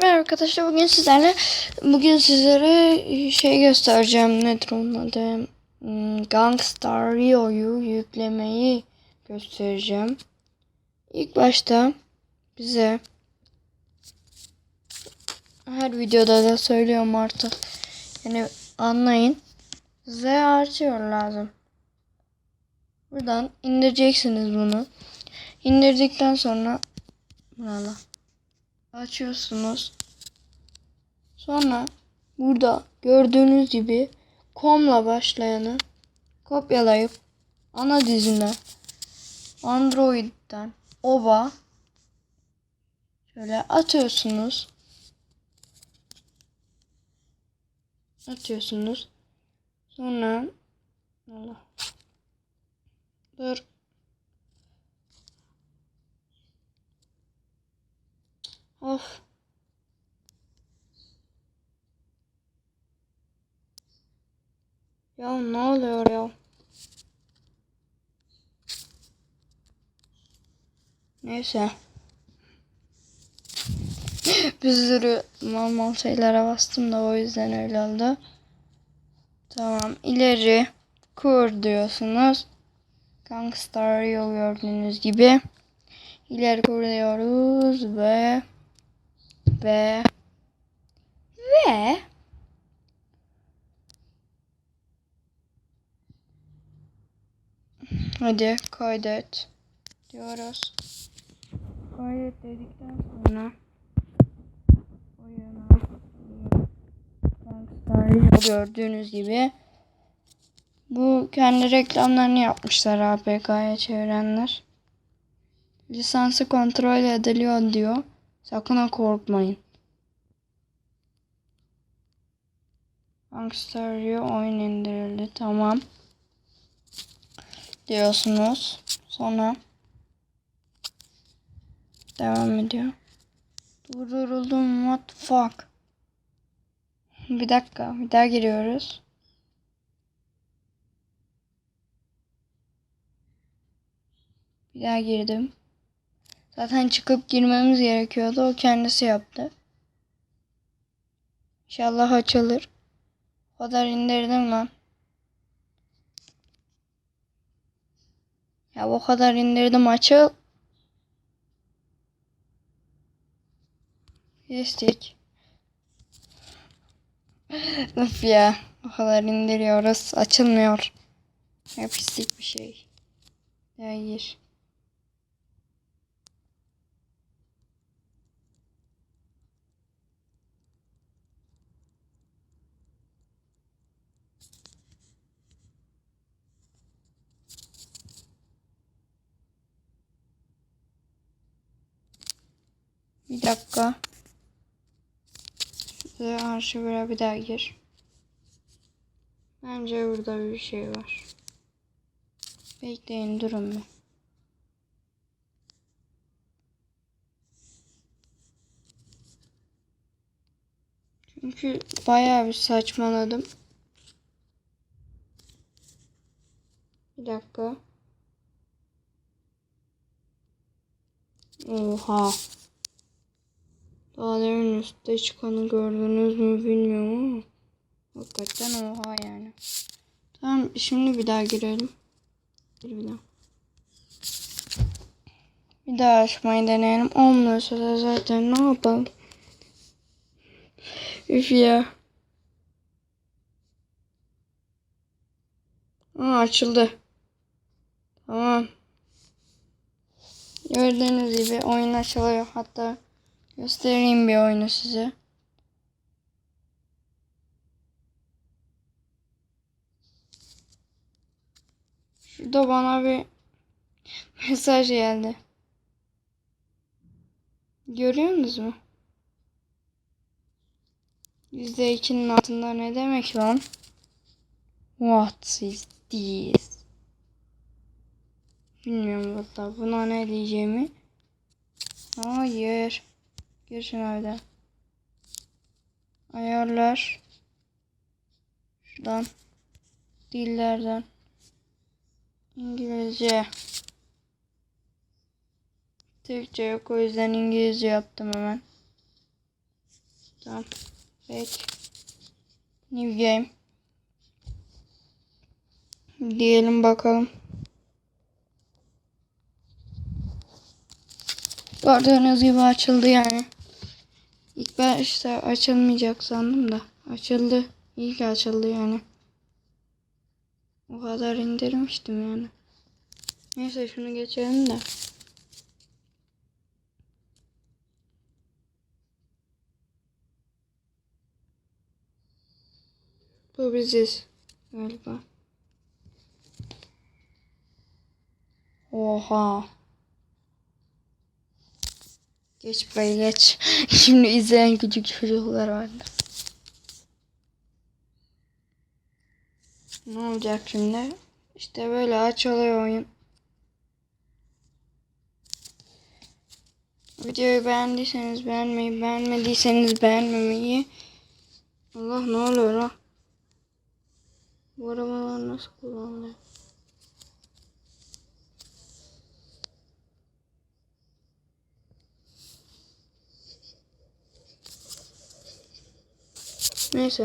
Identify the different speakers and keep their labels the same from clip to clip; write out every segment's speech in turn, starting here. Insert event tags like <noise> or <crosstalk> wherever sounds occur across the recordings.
Speaker 1: Merhaba arkadaşlar bugün sizlerle bugün sizlere şey göstereceğim nedir onun adı Hmm, Gangstar Rio'yu yüklemeyi göstereceğim. İlk başta bize her videoda da söylüyorum artık yani anlayın Z artıyor lazım. Buradan indireceksiniz bunu. İndirdikten sonra Buralar açıyorsunuz. Sonra burada gördüğünüz gibi komla başlayanı kopyalayıp ana dizine Android'den OBA şöyle atıyorsunuz. Atıyorsunuz. Sonra Allah. Dur. Of. Ya ne oluyor ya? Neyse. <laughs> Bir sürü mal mal şeylere bastım da o yüzden öyle oldu. Tamam. ileri kur diyorsunuz. Gangstar yol gördüğünüz gibi. İleri kuruyoruz ve ve ve hadi kaydet diyoruz. Kaydet dedikten sonra oyuna gördüğünüz gibi bu kendi reklamlarını yapmışlar APK'ya çevirenler. Lisansı kontrol ediliyor diyor. Sakın ha korkmayın. Gangster'ı oyun indirildi. Tamam. Diyorsunuz. Sonra devam ediyor. Durduruldum. What the fuck? Bir dakika. Bir daha giriyoruz. Bir daha girdim. Zaten çıkıp girmemiz gerekiyordu. O kendisi yaptı. İnşallah açılır. Kadar indirdim lan. Ya o kadar indirdim açıl. Geçtik. <laughs> Of ya. O kadar indiriyoruz. Açılmıyor. Ne pislik bir şey. Hayır. Bir dakika. Size arşivire bir daha gir. Bence burada bir şey var. Bekleyin durun bir. Çünkü bayağı bir saçmaladım. Bir dakika. Oha. Daha demin üstte çıkanı gördünüz mü bilmiyorum ama. Hakikaten oha yani. Tamam şimdi bir daha girelim. Bir, daha. Bir daha açmayı deneyelim. Olmuyorsa da zaten ne yapalım. Üf ya. Aa açıldı. Tamam. Gördüğünüz gibi oyun açılıyor. Hatta göstereyim bir oyunu size. Şurada bana bir mesaj geldi. Görüyor musunuz mu? %2'nin altında ne demek lan? What is this? Bilmiyorum valla buna ne diyeceğimi. Hayır. Gir şuna bir de. Ayarlar. Şuradan. Dillerden. İngilizce. Türkçe yok o yüzden İngilizce yaptım hemen. Tamam. Back. New game. Diyelim bakalım. Gördüğünüz gibi açıldı yani. İlk başta açılmayacak sandım da. Açıldı. İyi ki açıldı yani. O kadar indirmiştim yani. Neyse şunu geçelim de. Bu biziz galiba. Oha. Geç burayı geç. <laughs> Şimdi izleyen küçük çocuklar vardı. Ne olacak şimdi? İşte böyle açılıyor oyun. Videoyu beğendiyseniz beğenmeyi, beğenmediyseniz beğenmemeyi. Allah ne oluyor lan? Bu arabalar nasıl kullanılıyor? Neyse.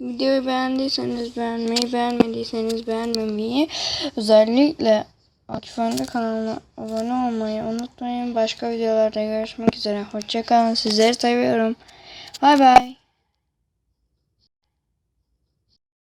Speaker 1: Videoyu beğendiyseniz beğenmeyi, beğenmediyseniz beğenmemeyi, özellikle Akif Önde kanalına abone olmayı unutmayın. Başka videolarda görüşmek üzere. Hoşçakalın. Sizleri seviyorum. Bay bay.